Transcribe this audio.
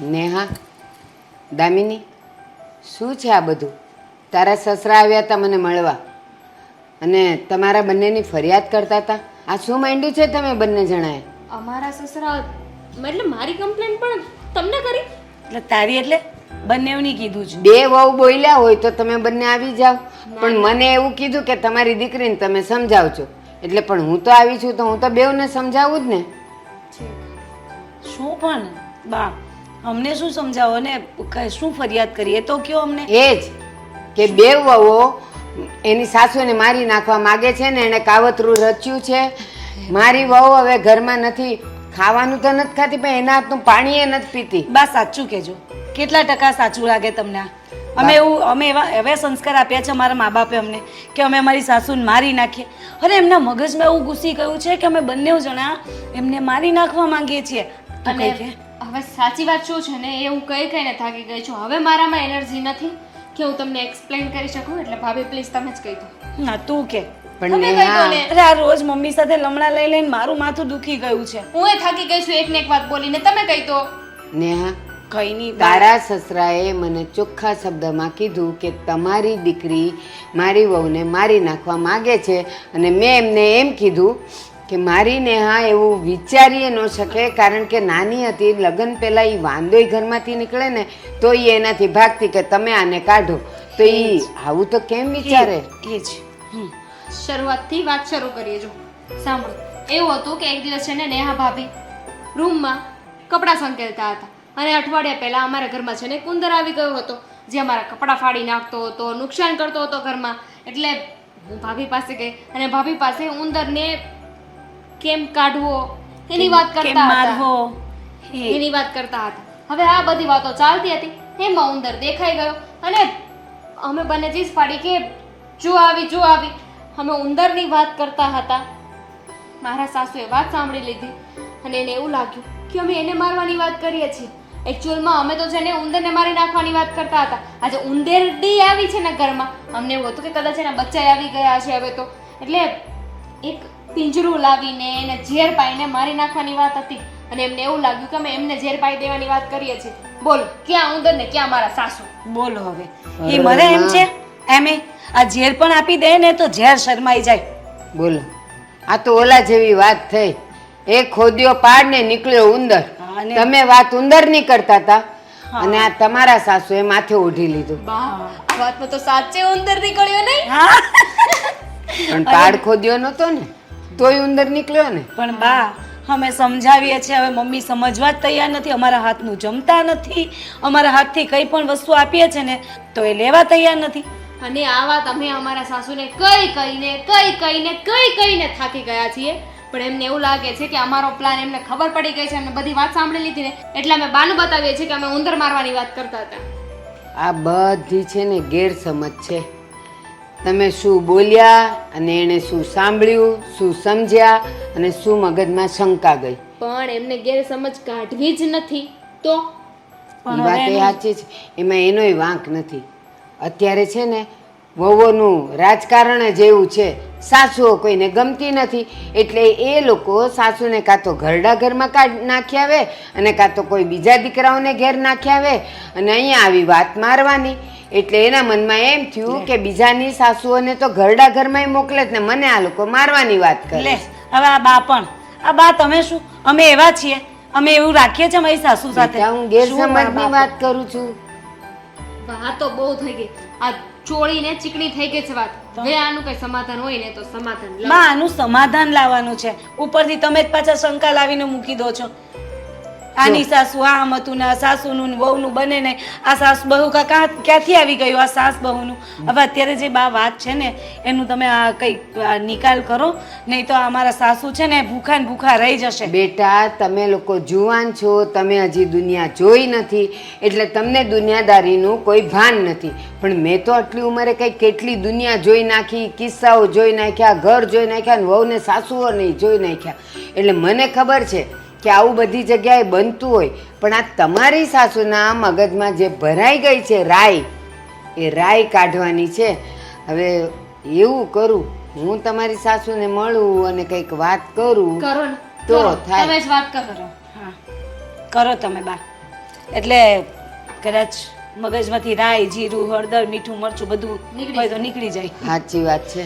નેહા દામિની શું છે આ બધું? તારા સસરા આવ્યા હતા મને મળવા. અને તમારા બંનેની ફરિયાદ કરતા હતા આ શું માંડ્યું છે તમે બંને જણાએ? અમારા સસરા એટલે મારી કમ્પ્લેન પણ તમને કરી? એટલે તારી એટલે બંનેની કીધું છે. બે વહુ બોલ્યા હોય તો તમે બંને આવી જાઓ. પણ મને એવું કીધું કે તમારી દીકરીને તમે સમજાવજો. એટલે પણ હું તો આવી છું તો હું તો બેવને સમજાવું જ ને. શું પણ બા અમને શું સમજાવો ને શું ફરિયાદ કરીએ? તો કયો અમને? એ જ કે બે વહુઓ એની સાસુને મારી નાખવા માગે છે ને એણે કાવતરું રચ્યું છે. મારી વહુ હવે ઘરમાં નથી. ખાવાનું તો નથી ખાતી પણ એના હાથનું પાણી એ નથી પીતી. બા સાચું કહેજો. કેટલા ટકા સાચું લાગે તમને અમે એવું અમે એવા એવા સંસ્કાર આપ્યા છે અમારા મા બાપે અમને કે અમે અમારી સાસુને મારી નાખીએ. અરે એમના મગજમાં એવું ઘૂસી ગયું છે કે અમે બંને જણા એમને મારી નાખવા માંગીએ છીએ. અને કે હવે સાચી વાત શું છે ને એ હું કઈ કઈને થાકી ગઈ છું. હવે મારામાં એનર્જી નથી કે હું તમને એક્સપ્લેન કરી શકું એટલે ભાભી પ્લીઝ તમે જ કહી દો. ના તું કે. પણ તમે કહી દો ને. અરે આ રોજ મમ્મી સાથે લમણા લઈ લઈને મારું માથું દુખી ગયું છે. હું એ થાકી ગઈ છું એક ને એક વાત બોલીને. તમે કહી દો. નેહા કઈ નહીં તારા સસરાએ મને ચોખ્ખા શબ્દમાં કીધું કે તમારી દીકરી મારી વહુને મારી નાખવા માગે છે અને મેં એમને એમ કીધું કે મારી નેહા એવું વિચારીએ ન શકે કારણ કે નાની હતી લગ્ન પહેલાં એ વાંદોય ઘરમાંથી નીકળે ને તો એ એનાથી ભાગતી કે તમે આને કાઢો. તો એ આવું તો કેમ વિચારે? એ જ. શરૂઆતથી વાત શરૂ કરીએ જો. સાંભળો. એવું હતું કે એક દિવસ છે ને નેહા ભાભી રૂમમાં કપડાં સંકેલતા હતા. અને અઠવાડિયા પહેલાં અમારા ઘરમાં છે ને એક ઉંદર આવી ગયો હતો જે અમારા કપડાં ફાડી નાખતો હતો નુકસાન કરતો હતો ઘરમાં. એટલે હું ભાભી પાસે ગઈ અને ભાભી પાસે ઉંદરને કેમ કાઢવો? એની વાત કરતા મારવો? એની વાત કરતા હતા. હવે આ બધી વાતો ચાલતી હતી. એમાં ઉંદર દેખાઈ ગયો. અને અમે બંને ચીજ પાડી કે જો આવી જો આવી. અમે ઉંદરની વાત કરતા હતા. મારા સાસુએ વાત સાંભળી લીધી. અને એને એવું લાગ્યું કે અમે એને મારવાની વાત કરીએ છીએ. એકચ્યુઅલમાં અમે તો છે ને ઉંદરને મારી નાખવાની વાત કરતા હતા. આજે ઉંદરડી આવી છે ને ઘરમાં. અમને એવું હતું કે કદાચ એના બચ્ચા આવી ગયા છે હવે તો. એટલે એક પિંજરું લાવીને એને ઝેર પાઈને મારી નાખવાની વાત હતી. અને એમને એવું લાગ્યું કે અમે એમને ઝેર પાઈ દેવાની વાત કરીએ છીએ. બોલો ક્યાં ઉંદર ને ક્યાં મારા સાસુ? બોલો હવે. એ મને એમ છે એમે આ ઝેર પણ આપી દે ને તો ઝેર શરમાઈ જાય. બોલો. આ તો ઓલા જેવી વાત થઈ. એ ખોદ્યો પાડ ને નીકળ્યો ઉંદર. અને તમે વાત ઉંદરની કરતા હતા. અને આ તમારા સાસુ એ માથે ઓઢી લીધું. વાત વાતમાં તો સાચે ઉંદર નીકળ્યો નહીં? પણ પાડ ખોદ્યો નતો ને. તોય ઉંદર નીકળ્યો ને? પણ બા અમે સમજાવીએ છીએ હવે મમ્મી સમજવા જ તૈયાર નથી અમારા હાથનું જમતા નથી અમારા હાથથી કંઈ પણ વસ્તુ આપીએ છે ને તો એ લેવા તૈયાર નથી. અને આ વાત અમે અમારા સાસુને કઈ કહીને કઈ કહીને કઈ કહીને થાકી ગયા છીએ. પણ એમને એવું લાગે છે કે અમારો પ્લાન એમને ખબર પડી ગઈ છે એમને બધી વાત સાંભળી લીધી ને એટલે અમે બાનું બતાવીએ છીએ કે અમે ઉંદર મારવાની વાત કરતા હતા. આ બધી છે ને ગેરસમજ છે. તમે શું બોલ્યા અને એણે શું સાંભળ્યું શું સમજ્યા અને શું મગજમાં શંકા ગઈ? પણ એમને ગેરસમજ કાઢવી જ નથી તો? એ વાત એ સાચી છે. એમાં એનોય વાંક નથી. અત્યારે છે ને વહુઓનું રાજકારણ જ એવું છે. સાસુઓ કોઈને ગમતી નથી. એટલે એ લોકો સાસુને કાં તો ઘરડા ઘરમાં કાઢ નાખી આવે અને કાં તો કોઈ બીજા દીકરાઓને ઘેર નાખી આવે અને અહીંયા આવી વાત મારવાની. એટલે એના મનમાં એમ થયું કે બીજાની સાસુઓને તો ઘરડા ઘરમાં મોકલે જ ને મને આ લોકો મારવાની વાત કરે લે હવે આ બા પણ આ બા તમે શું? અમે એવા છીએ અમે એવું રાખીએ છીએ મારી સાસુ સાથે. હું ગેરસમજની વાત કરું છું. વાત તો બહુ થઈ ગઈ. આ ચોળીને ચીકણી થઈ ગઈ છે વાત. હવે આનું કઈ સમાધાન હોય ને તો સમાધાન બા આનું સમાધાન લાવવાનું છે. ઉપરથી તમે જ પાછા શંકા લાવીને મૂકી દો છો. આની સાસુ આમ હતું ને આ સાસુનું ને વહુનું બને ને આ સાસુ બહુ કા ક્યાંથી આવી ગયું આ સાસ બહુનું? હવે અત્યારે જે બા વાત છે ને એનું તમે આ કઈ આ નિકાલ કરો નહીં તો આ અમારા સાસુ છે ને ભૂખા ને ભૂખા રહી જશે. બેટા તમે લોકો જુવાન છો તમે હજી દુનિયા જોઈ નથી એટલે તમને દુનિયાદારીનું કોઈ ભાન નથી. પણ મેં તો આટલી ઉંમરે કંઈ કેટલી દુનિયા જોઈ નાખી કિસ્સાઓ જોઈ નાખ્યા ઘર જોઈ નાખ્યા અને વહુને સાસુઓ નહીં જોઈ નાખ્યા. એટલે મને ખબર છે કે આવું બધી જગ્યાએ બનતું હોય પણ આ તમારી સાસુના મગજમાં જે ભરાઈ ગઈ છે રાય એ રાય કાઢવાની છે. હવે એવું કરું હું તમારી સાસુને મળું અને કંઈક વાત કરું કરો તો થાય. તમે જ વાત કરો. હા. કરો તમે બા એટલે કદાચ મગજમાંથી રાઈ જીરું હળદર મીઠું મરચું બધું નીકળી તો નીકળી જાય. સાચી વાત છે.